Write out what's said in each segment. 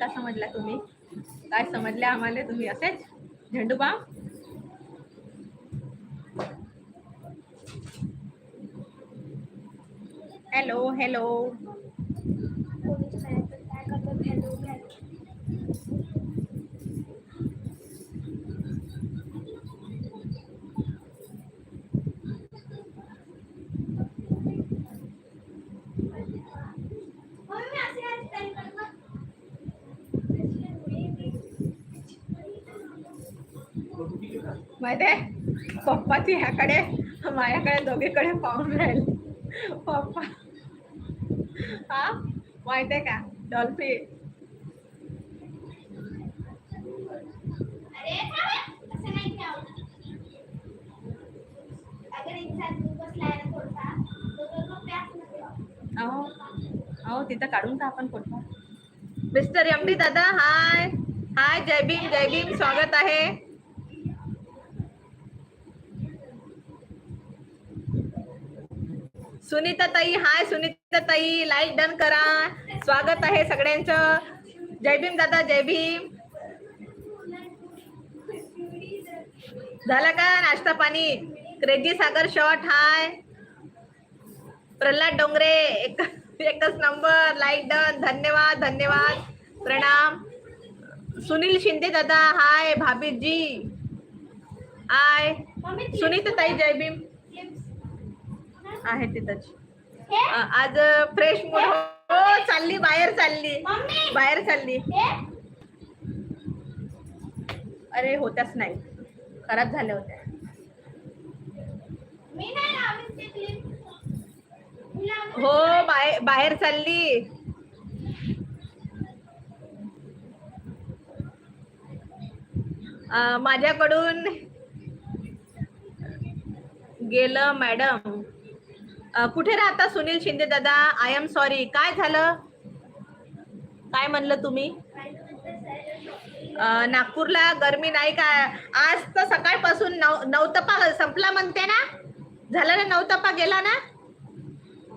का समजला तुम्ही? काय समजले आम्हाला? तुम्ही असेच झेंडूबा? हॅलो हॅलो आहे पप्पाची ह्याकडे माझ्याकडे दोघीकडे पाहून राहील. पप्पा. हा? माहिती आहे का? डॉल्फी. अहो अहो तिथं काढून का आपण फोटो. मिस्टर एम डी दादा हाय. हाय जय भीम जय भीम. स्वागत आहे. सुनीता ताई हाय सुनीता ताई लाईक डन करा. स्वागत आहे सगळ्यांचं. जय भीम दादा जय भीम. झालं का नाश्ता पाणी? Crazy Sagar shot hi. Pralhad Dongre एक एकच नंबर लाईक डन धन्यवाद धन्यवाद. प्रणाम. सुनील शिंदे दादा हाय. भाभीजी. हाय. सुनीता ताई जय भीम. आहे तिथंच. आज फ्रेश मूड हो चालली बाहेर चालली. बाहेर चालली. अरे होत्याच नाही. खराब झाल्या होत्या. हो बाहेर बाहेर चालली. माझ्याकडून गेलं मॅडम. कुठे राहता सुनील शिंदे दादा? आय एम सॉरी काय झालं? काय म्हणलं तुम्ही? नागपूरला गर्मी नाही का? आज तर सकाळपासून नव नवतपा संपला म्हणते ना? झाला ना नवतपा? गेला ना?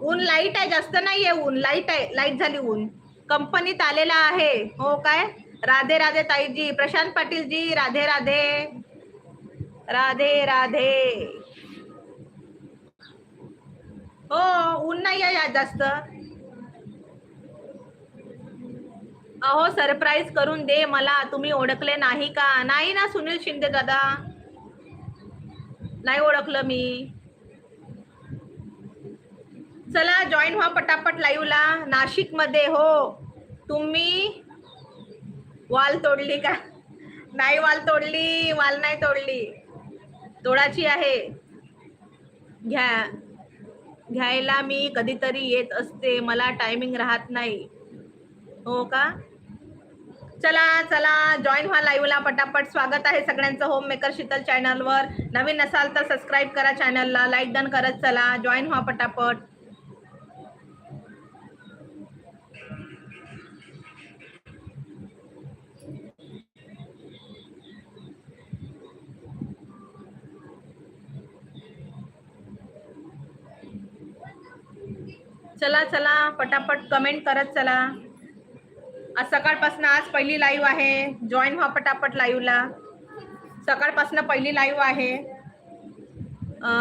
ऊन लाइट आहे जास्त नाही आहे ऊन. लाइट आहे लाइट झाली ऊन. कंपनीत आलेला आहे. हो काय? राधे राधे ताईजी. प्रशांत पाटील जी राधे राधे. राधे राधे. हो ऊन नाही आहे आज जास्त. अहो सरप्राईज करून दे मला. तुम्ही ओळखले नाही का? नाही ना सुनील शिंदे दादा. नाही ओळखलं मी. चला जॉईन व्हा पटापट लाईव्हला नाशिकमध्ये हो. तुम्ही वाल तोडली का? नाही वाल तोडली वाल नाही तोडली. तोडाची आहे. घ्या. घ्यायला मी कधीतरी येत असते. मला टायमिंग राहत नाही. हो का? चला चला जॉईन व्हा लाईव्हला पटापट स्वागत आहे सगळ्यांचं होम मेकर शीतल चॅनलवर नवीन असाल तर सबस्क्राईब करा चॅनलला लाईक डन करत चला. जॉईन व्हा पटापट. चला चला पटापट कमेंट करत चला. आज सकाळपासून आज पहिली लाईव्ह आहे. जॉईन व्हा पटापट लाईव्हला सकाळपासून पहिली लाईव्ह आहे.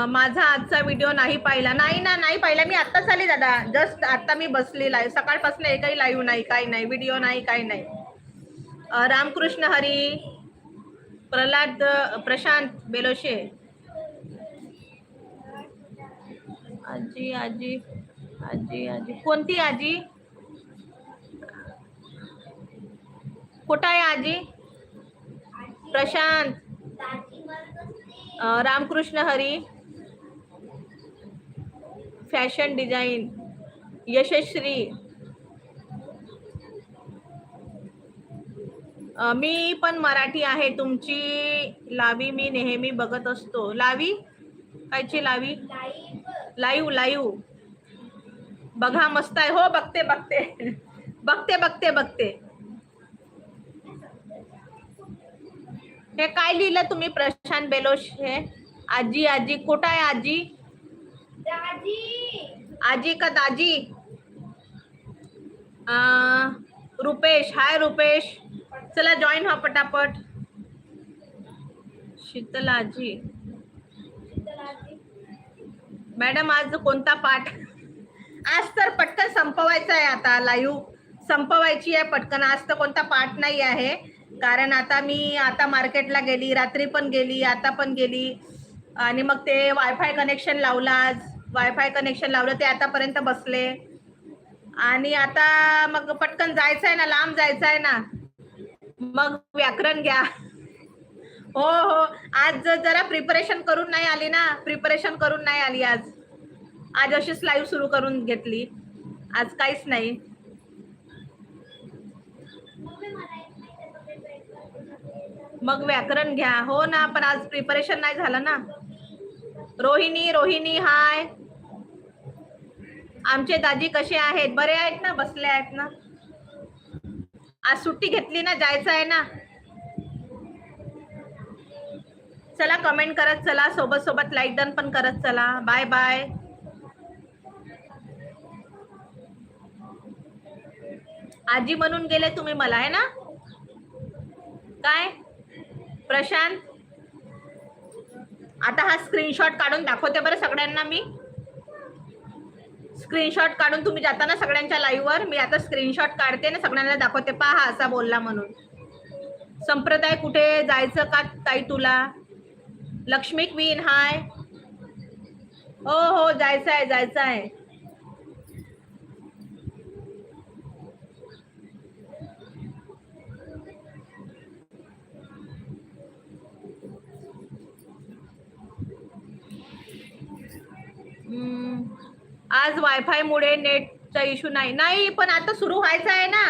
माझा आजचा व्हिडिओ नाही पाहिला. नाही ना नाही पाहिला. मी आत्ताच आली दादा. जस्ट आत्ता मी बसली लाईव्ह सकाळपासून एकही लाईव्ह नाही. काही नाही. व्हिडिओ नाही काही नाही. रामकृष्ण हरी प्रल्हाद प्रशांत बेलोशे. आजी आजी. आजी आजी. कोणती आजी? कुठं आहे आजी? प्रशांत. रामकृष्ण हरी. Fashion design. यशस्वी अं, मी पण मराठी आहे. तुमची लावी मी नेहमी बघत असतो. लावी? कायची लावी? लाईव्ह लाईव्ह बघा मस्त आहे हो बघते बघते. बघते बघते बघते. हे काय लिहिलं तुम्ही प्रशांत बेलोश? हे? आजी आजी. कुठं आहे आजी? आजी का दाजी? अं, रुपेश. हाय रुपेश. चला जॉईन व्हा पटापट. शीतलाजी मॅडम आज कोणता पाठ? आज तर पटकन संपवायचं आहे आता लाईव्ह संपवायची आहे पटकन. आज तर कोणता पाठ नाही आहे. कारण आता मी आता मार्केटला गेली रात्री पण गेली आता पण गेली. आणि मग ते वायफाय कनेक्शन लावलं आज. वायफाय कनेक्शन लावलं ते आतापर्यंत बसले. आणि आता मग पटकन जायचं आहे ना लांब जायचं आहे ना. मग व्याकरण घ्या. हो हो. आज जरा प्रिपरेशन करून नाही आली ना. प्रिपरेशन करून नाही आली आज. आज अशीच लाईव्ह सुरू करून घेतली. आज काहीच नाही. मग व्याकरण घ्या. हो ना पण आज प्रिपरेशन नाही झालं ना. रोहिणी रोहिणी हाय आमचे दाजी कसे आहेत? बरे आहेत ना? बसले आहेत ना? आज सुट्टी घेतली ना? जायचं आहे ना? चला कमेंट करत चला. सोबत सोबत लाईक डन पण करत चला. बाय बाय आजी म्हणून गेले तुम्ही मला आहे ना? काय? प्रशांत? आता हा स्क्रीनशॉट काढून दाखवते बरं सगळ्यांना मी. स्क्रीनशॉट काढून तुम्ही जाताना सगळ्यांच्या लाईव्हवर मी आता स्क्रीनशॉट काढते ना सगळ्यांना दाखवते. पहा हा असा बोलला म्हणून. संप्रदाय कुठे? जायचं का ताई तुला? लक्ष्मी क्वीन हाय हो हो जायचं आहे जायचं आहे आज वायफाय मुळे नेटचा इश्यू नाही. नाही पण आता सुरू व्हायचं आहे ना.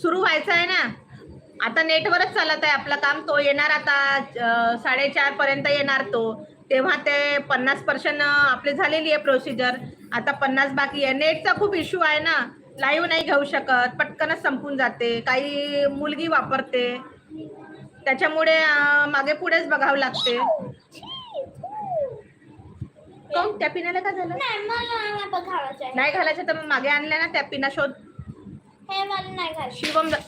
सुरू व्हायचं आहे ना. आता नेटवरच चालत आहे आपलं काम. तो येणार आता साडेचारपर्यंत साडेचार पर्यंत येणार तो. तेव्हा ते पन्नास पर्सेंट आपली झालेली आहे प्रोसिजर आता पन्नास बाकी आहे. नेटचा खूप इश्यू आहे ना. लाईव्ह नाही घेऊ शकत. पटकनच संपून जाते. काही मुलगी वापरते. त्याच्यामुळे मागे पुढेच बघावं लागते. काऊन? त्या पिण्याला काय झालं? नाही मला नाही बघावायचं आहे. नाही घालायचं तर मग मागे आणल्या ना त्या पिना शोध. हे मला नाही घाल शिवम द-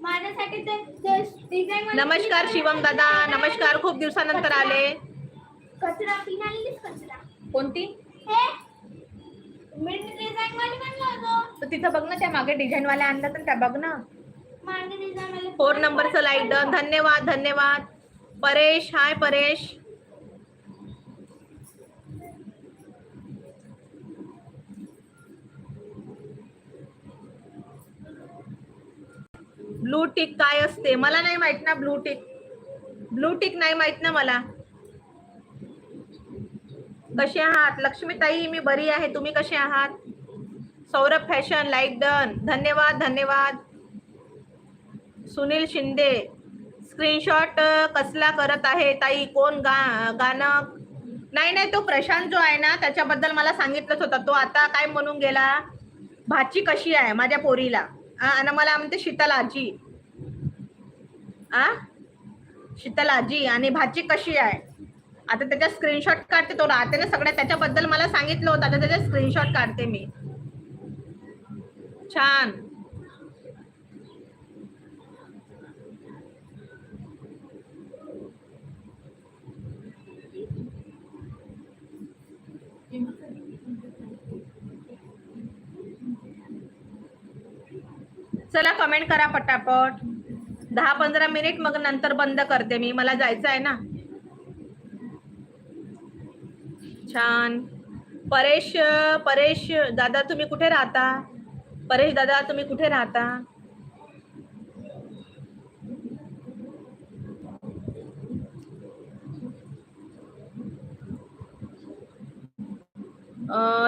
माझ्यासाठी ते डिझाईन नमस्कार शिवम दादा. नमस्कार खूप दिवसानंतर आले. कचरा पिनालीच कचरा. कोणती? हे? मी डिझाईन वाली म्हणलं होतो. तर तिथं बघ ना त्या मागे डिझाईन वाल्या आणलं तर त्या बघ ना. माझे डिझाईन वाले फोर नंबरचं लाइट धन्यवाद धन्यवाद. Paresh hi Paresh. Blue tick काय असते? मला नाही माहीत ना ब्लू टिक. ब्लू टिक नाही माहीत ना मला. कसे आहात? लक्ष्मीताई मी बरी आहे. तुम्ही कसे आहात? Saurabh fashion like done. धन्यवाद धन्यवाद. सुनील शिंदे स्क्रीनशॉट कसला करत आहे? ताई कोण गा गाणं? नाही नाही तो प्रशांत जो आहे ना त्याच्याबद्दल मला सांगितलंच होता. तो आता काय म्हणून गेला? भाची कशी आहे? माझ्या पोरीला. आणि मला म्हणते शीतल आजी आ शीतल आजी आणि भाजी कशी आहे? आता त्याच्या स्क्रीनशॉट काढते तो. राहते ना सगळ्या. त्याच्याबद्दल मला सांगितलं होतं. आता त्याच्या स्क्रीनशॉट काढते मी. छान. चला कमेंट करा पटापट. दहा पंधरा मिनिट मग नंतर बंद करते मी. मला जायचं आहे ना? छान. परेश परेश दादा तुम्ही कुठे राहता? परेश दादा तुम्ही कुठे राहता?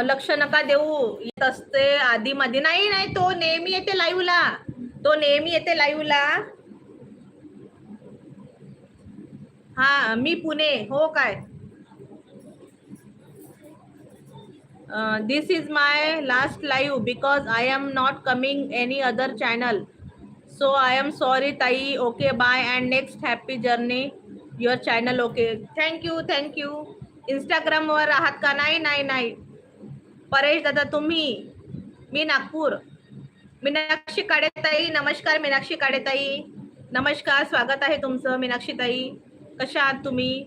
लक्ष नका देऊ. येत असते आधी मध्ये नाही नाही तो नेहमी येते लाईव्हला तो नेहमी येते लाईव्हला हा मी पुणे. हो काय? This is my last live because I am not coming any other channel so I am sorry ताई okay bye and next happy journey your channel okay thank you thank you इंस्टाग्रामवर आहात का? नाही नाही नाही. परेश दादा तुम्ही? मी नागपूर. मीनाक्षी काडेताई नमस्कार मीनाक्षी काडेताई. नमस्कार स्वागत आहे तुमचं मीनाक्षीताई. कशा आहात तुम्ही?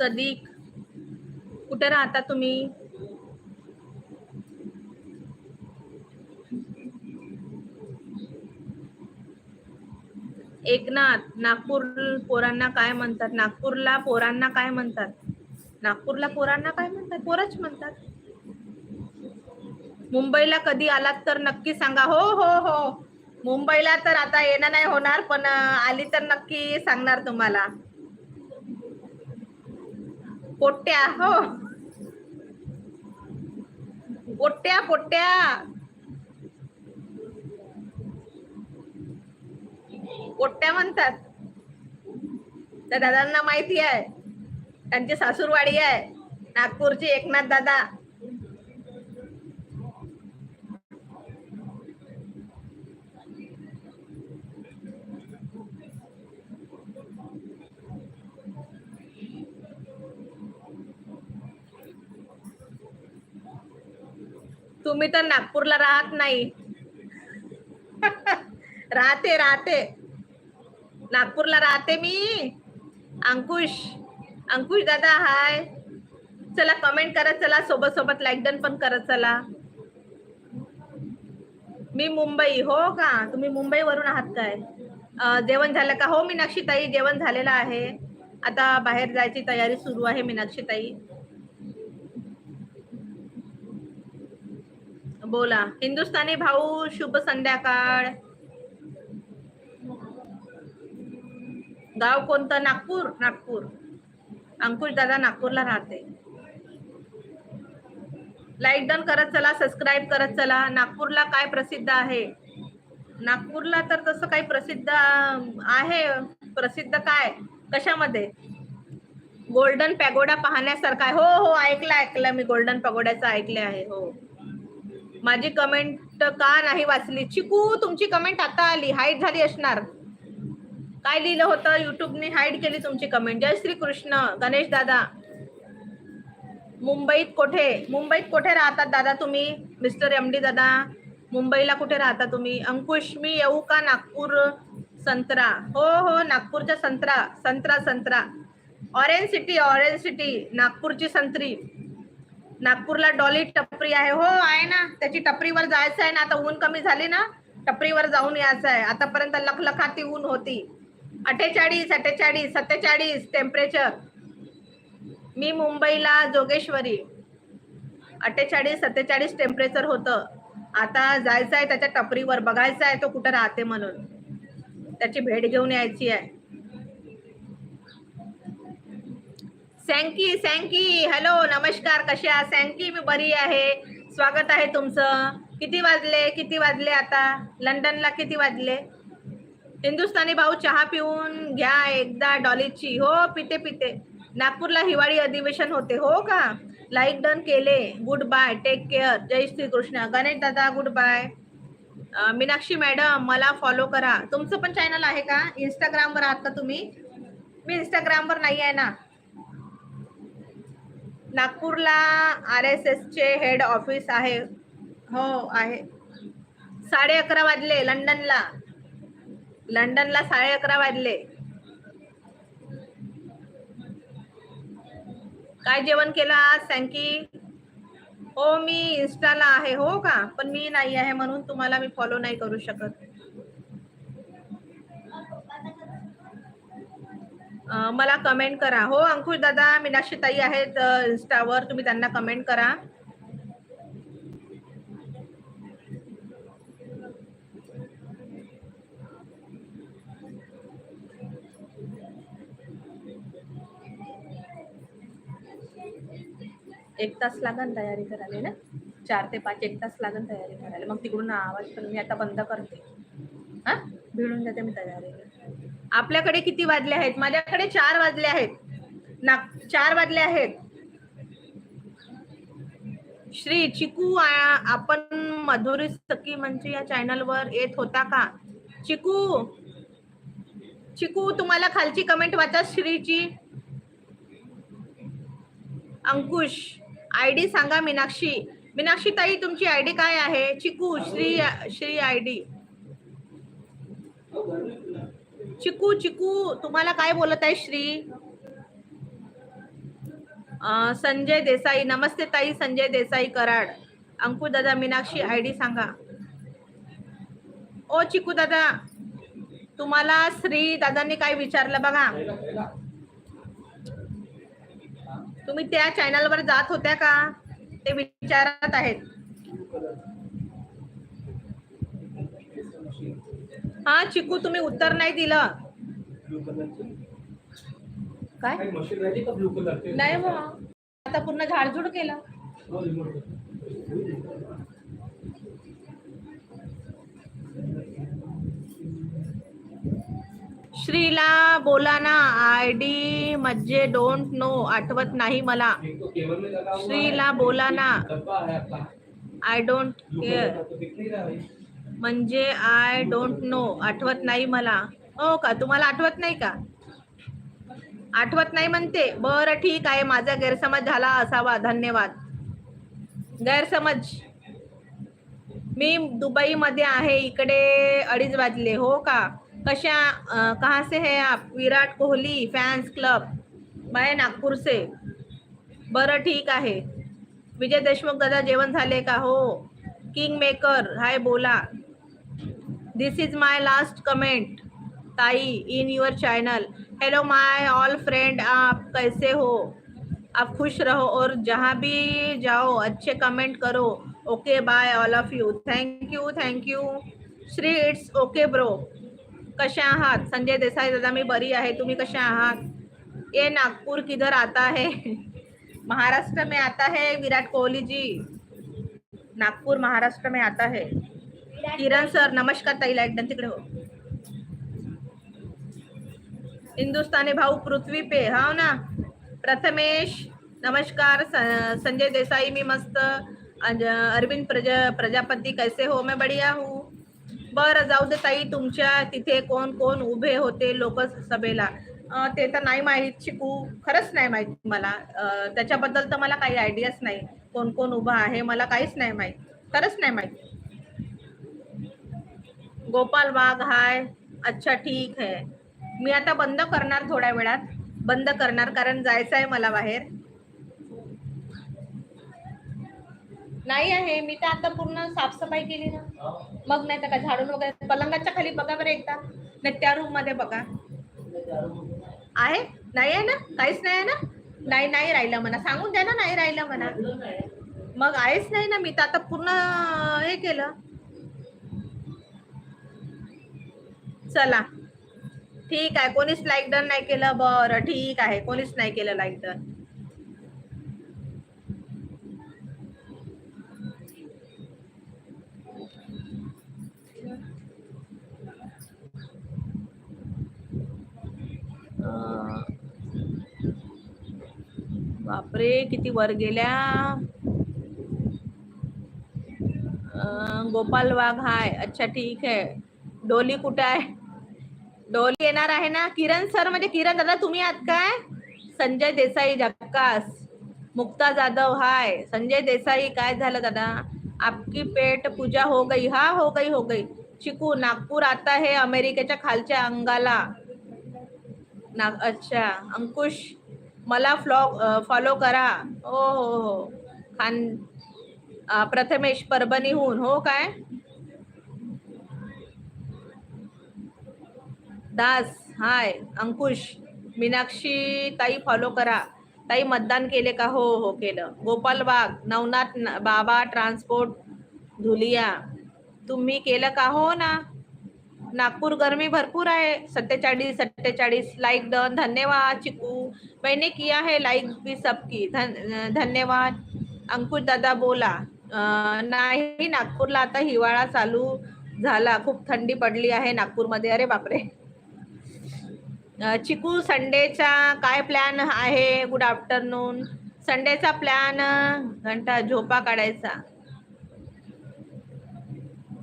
सदीक. कुठे राहता तुम्ही? एकनाथ नागपूर पोरांना काय म्हणतात? नागपूरला पोरांना काय म्हणतात? नागपूरला पोरांना काय म्हणतात? पोरच म्हणतात. मुंबईला कधी आलात तर नक्की सांगा. हो हो हो. मुंबईला तर आता येणं नाही होणार पण आली तर नक्की सांगणार तुम्हाला. पोट्या हो. पोट्या पोट्या. पोट्या म्हणतात. त्या दादांना माहिती आहे. त्यांची सासूरवाडी आहे. नागपूरची एकनाथ दादा. तुम्ही तर नागपूरला राहत नाही. राहते राहते. नागपूरला राहते मी. अंकुश अंकुश दादा हाय. चला कमेंट करत चला सोबत सोबत लाईक डन पण करत चला. मी मुंबई हो का? तुम्ही मुंबईवरून आहात काय? जेवण झालं का? हो मीनाक्षीताई जेवण झालेलं आहे. आता बाहेर जायची तयारी सुरू आहे मीनाक्षीताई ताई बोला. हिंदुस्थानी भाऊ शुभ संध्याकाळ. गाव कोणतं? नागपूर? नागपूर. अंकुश दादा नागपूरला राहते. लाईक डन करत चला सबस्क्राईब करत चला. नागपूरला काय प्रसिद्ध आहे? नागपूरला तर तसं काही प्रसिद्ध आहे. प्रसिद्ध काय? कशामध्ये? गोल्डन पॅगोडा पाहण्यासारखा आहे. हो हो ऐकलं ऐकलं. मी गोल्डन पॅगोड्याचं ऐकले आहे. हो. माझी कमेंट का नाही वाचली? चिकू तुमची कमेंट आता आली. हाईट झाली असणार. काय लिहिलं होतं? युट्यूबने हाईड केली तुमची कमेंट जय श्री कृष्ण गणेश दादा. मुंबईत कुठे? मुंबईत कुठे राहतात दादा तुम्ही? मिस्टर एम डी दादा. मुंबईला कुठे राहता तुम्ही? अंकुश मी येऊ का नागपूर संत्रा? हो हो नागपूरच्या संत्रा. संत्रा संत्रा. ऑरेंज सिटी ऑरेंज सिटी नागपूरची संत्री. नागपूरला डॉली टपरी आहे. हो आहे ना. त्याची टपरीवर जायचं आहे ना. आता ऊन कमी झाली ना. टपरीवर जाऊन यायचं आहे. आतापर्यंत लखलखाती ऊन होती. अठ्ठेचाळीस अठ्ठेचाळीस सत्तेचाळीस टेम्परेचर मी मुंबईला जोगेश्वरी. अठ्ठेचाळीस सत्तेचाळीस टेम्परेचर होतं. आता जायचं आहे त्याच्या टपरीवर. बघायचं आहे तो कुठं राहते म्हणून. त्याची भेट घेऊन यायची आहे. सँकी सँकी हॅलो नमस्कार. कशा आहात? सँकी मी बरी आहे. स्वागत आहे तुमचं. किती वाजले? किती वाजले आता? लंडनला किती वाजले? हिंदुस्थानी भाऊ चहा पिऊन घ्या एकदा डॉलीची. हो पिते पिते. नागपूरला हिवाळी अधिवेशन होते. हो का? लाईक डन केले. गुड बाय टेक केअर जय श्रीकृष्ण. गणेश दादा गुड बाय मीनाक्षी मॅडम मला फॉलो करा. तुमचं पण चॅनल आहे का? इंस्टाग्रामवर आहात का तुम्ही? मी इंस्टाग्रामवर नाही आहे ना. नागपूरला आर एस एसचे हेड ऑफिस आहे. हो आहे. साडे अकरा वाजले लंडनला. लंडनला साडे अकरा वाजले. काय जेवण केलं आज सँकी हो मी इन्स्टाला आहे. हो का? पण मी नाही आहे म्हणून तुम्हाला मी फॉलो नाही करू शकत. मला कमेंट करा. हो अंकुश दादा मीनाक्षी ताई आहेत इंस्टावर तुम्ही त्यांना कमेंट करा. एक तास लागन तयारी करायला ना? चार ते पाच एक तास लागन तयारी करायला. मग तिकडून आवाज पण मी आता बंद करते. हा? भिडून जाते मी तयारी. आपल्याकडे किती वाजले आहेत? माझ्याकडे चार वाजले आहेत. ना चार वाजले आहेत. श्री चिकू आपण मधुरी सखी मंच या चॅनल वर येत होता का? चिकू चिकू तुम्हाला खालची कमेंट वाचा श्रीची. अंकुश आय डी सांगा मीनाक्षी. मीनाक्षी ताई तुमची आय डी काय आहे? चिकू श्री श्री आय डी चिकू चिकू तुम्हाला काय बोलत आहे श्री? संजय देसाई. नमस्ते ताई संजय देसाई कराड. अंकुश दादा मीनाक्षी आय डी सांगा. ओ चिकू दादा तुम्हाला श्री दादांनी काय विचारलं बघा. तुम्ही त्या चॅनलवर जात होत्या का? ते विचारत आहेत. हा चिकू तुम्ही उत्तर नाही दिलं. काय? नाही बा आता पूर्ण झाडझूड केलं. श्रीला बोला ना आय डी म्हणजे डोंट नो आठवत नाही मला. श्रीला बोला ना. आय डोंट केअर म्हणजे आय डोंट नो आठवत नाही मला. हो का? तुम्हाला आठवत नाही का? आठवत नाही म्हणते. बरं ठीक आहे. माझा गैरसमज झाला असावा. धन्यवाद. गैरसमज. मी दुबईमध्ये आहे. इकडे अडीच वाजले. हो का? कशा कहाँ से है आप? Virat Kohli fans club. मैं नागपूर से बरं ठीक आहे. विजय देशमुख दादा जेवण झाले का? हो. किंग मेकर हाय बोला. This is my last comment ताई in your channel hello my all friend आप कैसे हो? आप खुश रहो और जहाँ भी जाओ, अच्छे कमेंट करो। Okay bye all of you thank you thank you Shri it's okay bro कशा आहात? संजय देसाई दादा, मी बरी आहे. तुम्ही कशा आहात? ये नागपुर किधर आता है? महाराष्ट्र में आता है, विराट कोहली जी. नागपुर महाराष्ट्र में आता है. किरण सर नमस्कार ताई लाइट तिकडे हो. हिंदुस्थानी भाऊ पृथ्वी पे हाव ना? प्रथमेश नमस्कार संजय देसाई मी मस्त. अरविंद प्रजा प्रजापती कैसे हो? मैं बढ़िया हूँ. बरं जाऊ दे ताई तुमच्या तिथे कोण कोण उभे होते लोकसभेला सभेला? ते तर नाही माहीत शिकू. खरंच नाही माहीत मला. त्याच्याबद्दल तर मला काही आयडियाच नाही. कोण कोण उभा आहे मला काहीच नाही माहीत. खरंच नाही माहीत. गोपाल वाघ हाय. अच्छा ठीक आहे. मी आता बंद करणार थोड्या वेळात. बंद करणार कारण जायचं आहे मला बाहेर. नाही आहे. मी तर आता पूर्ण साफसफाई केली ना. मग नाही तर का झाडून वगैरे. पलंगाच्या खाली बघा बरं एकदा. नाही त्या रूममध्ये बघा. आहे? नाही आहे ना? काहीच नाही आहे ना? नाही नाही राहिलं म्हणा. सांगून द्या ना नाही राहिलं म्हणा. मग आहेच नाही ना. मी तर आता पूर्ण हे केलं. चला. ठीक आहे कोणीच लाईक डन नाही केलं बरं ठीक आहे कोणीच नाही केलं लाईक डन बापरे किती वर गेल्या. गोपाल वाघ हाय. अच्छा ठीक आहे. डोली कुठे आहे? डोली येणार आहे ना? किरण सर म्हणजे किरण दादा तुम्ही आहात काय? संजय देसाई झक्कास. मुक्ता जाधव हाय. संजय देसाई काय झालं दादा? आपकी पेट पूजा हो गई. हा हो गई हो गई. चिकू नागपूर आता हे अमेरिकेच्या खालच्या अंगाला. ना अच्छा अंकुश मला फ्लॉग फॉलो करा. हो हो हो. खान प्रथमेश परभणीहून. हो काय? दास हाय अंकुश मीनाक्षी ताई फॉलो करा. ताई मतदान केले का? हो हो केलं. गोपाल बाग नवनाथ न- बाबा ट्रान्सपोर्ट धुलिया. तुम्ही केलं का? हो ना. नागपूर गर्मी भरपूर आहे. सत्तेचाळीस सत्तेचाळीस. लाईक डन धन्यवाद चिकू. मैंने किया है लाईक भी सबकी. धन धन्यवाद. अंकुश दादा बोला नाही नागपूरला आता हिवाळा चालू झाला. खूप थंडी पडली आहे नागपूरमध्ये. अरे बापरे. चिकू संडेचा काय प्लॅन आहे गुड आफ्टरनून संडेचा प्लॅन घंटा झोपा काढायचा.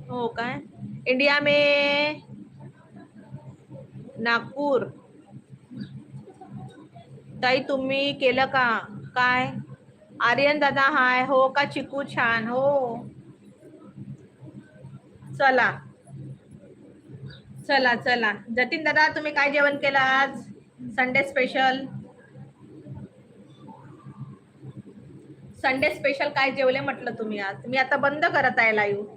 हो काय इंडिया मे नागपूर. ताई तुम्ही केलं का? काय? आर्यन दादा हाय. हो का चिकू छान? हो. चला. चला चला. जतीन दादा तुम्ही काय जेवण केलं आज? संडे स्पेशल संडे स्पेशल काय जेवले म्हटलं तुम्ही आज? मी आता बंद करत आहे लाईव्ह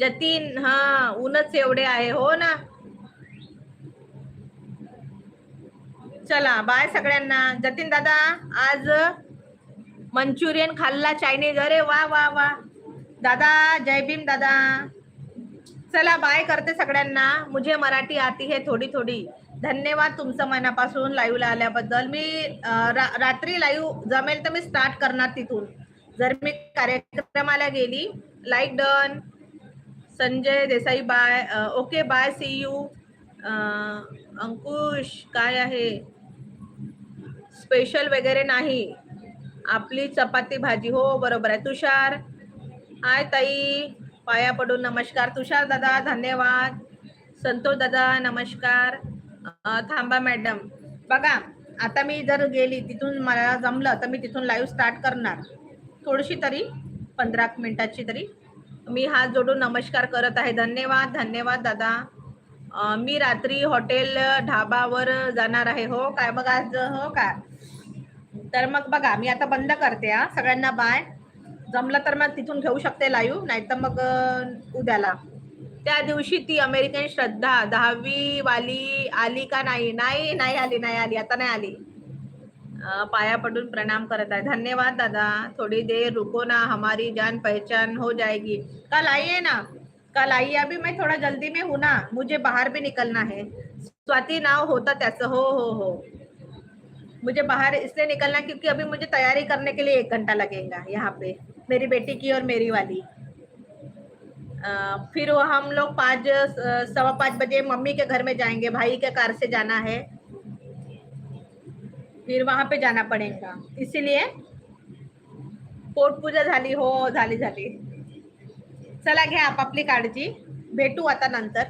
जतीन हा ऊनच एवढे आहे हो ना? चला बाय सगळ्यांना. जतीन दादा आज मंचुरियन खाल्ला चायनीज. अरे वा वा वा. दादा जय भीम दादा. चला बाय करते सगळ्यांना. मुझे मराठी आती है थोडी थोडी. धन्यवाद तुमचं मनापासून लाईव्हला आल्याबद्दल. मी रा, रात्री लाईव्ह जमेल तर मी स्टार्ट करणार तिथून. जर मी कार्यक्रमाला गेली like done Sanjay Desai bye okay bye see you Ankush काय आहे? स्पेशल वगैरे नाही. आपली चपाती भाजी. हो बरोबर आहे. तुषार. हाय ताई. पाया पडून नमस्कार. तुषार दादा धन्यवाद. संतोष दादा नमस्कार. थांबा मॅडम. बघा आता मी जर गेली तिथून मला जमलं तर मी तिथून लाईव्ह स्टार्ट करणार. थोडीशी तरी पंधरा मिनिटाची तरी. मी हात जोडून नमस्कार करत आहे. धन्यवाद धन्यवाद दादा. मी रात्री हॉटेल ढाबावर जाणार आहे. हो काय? मग आज हो का? तर मग बघा मी आता बंद करते हा. सगळ्यांना बाय जमलं तर मग तिथून घेऊ शकते लाईव्ह नाही तर मग उद्याला. त्या दिवशी ती अमेरिकन श्रद्धा दहावी वाली आली का नाही? नाही नाही आली नाही आली आता नाही आली. पाया पडून प्रणाम करत आहे. धन्यवाद दादा. थोड़ी देर रुको ना हमारी जान पहचान हो जाएगी. कल आइए ना. कल आइए अभी मैं थोड़ा जल्दी में हूँ ना. मुझे बाहर भी निकलना है. स्वाति नाव होता त्याचं. हो हो हो. मुझे बाहर इसलिए निकलना क्योंकि अभी मुझे तैयारी करने के लिए एक घंटा लगेगा यहाँ पे. मेरी बेटी की और मेरी वाली। अ, फिर हम लोग पाँच सवा पाँच बजे मम्मी के घर में जाएँगे भाई के कार से जाना है। फिर वहाँ पे जाना पडेगा। इसीलिए पोट पूजा झाली हो झाली झाली चला घ्या आपापली काळजी भेटू आता नंतर।